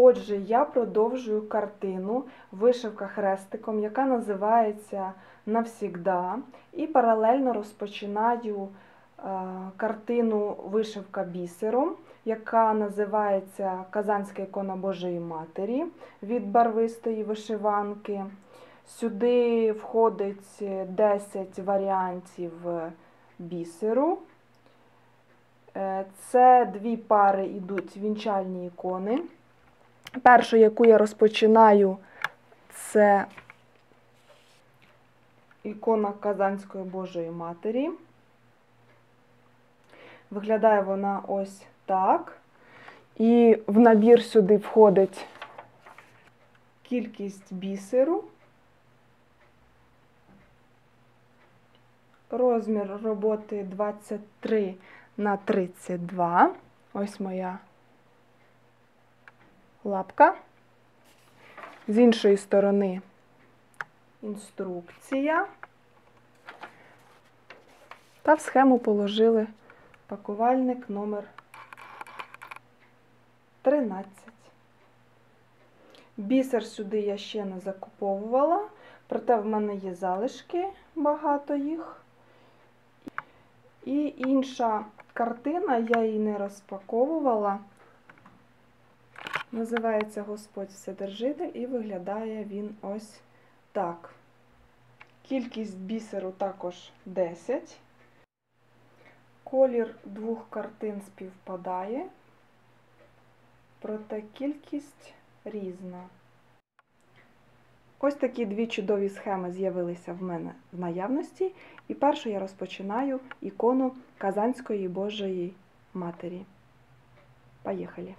Отже, я продовжую картину вишивка хрестиком, яка називається Навсігда, і паралельно розпочинаю е, картину вишивка бісером, яка називається Казанська ікона Божої Матері від барвистої вишиванки. Сюди входить 10 варіантів бісеру. Е, Це дві пари йдуть вінчальні ікони. Першу, яку я розпочинаю, це ікона Казанської Божої Матері. Виглядає вона ось так. І в набір сюди входить кількість бісеру, розмір роботи 23 на 32. Ось моя лапка. З іншої сторони інструкція. Та в схему положили пакувальник номер 13. Бісер сюди я ще не закуповувала, проте в мене є залишки, багато їх. І інша картина, я її не розпаковувала. Називається Господь Вседержитель і виглядає він ось так. Кількість бісеру також 10. Колір двох картин співпадає, проте кількість різна. Ось такі дві чудові схеми з'явилися в мене в наявності. І першу я розпочинаю ікону Казанської Божої Матері. Поїхали!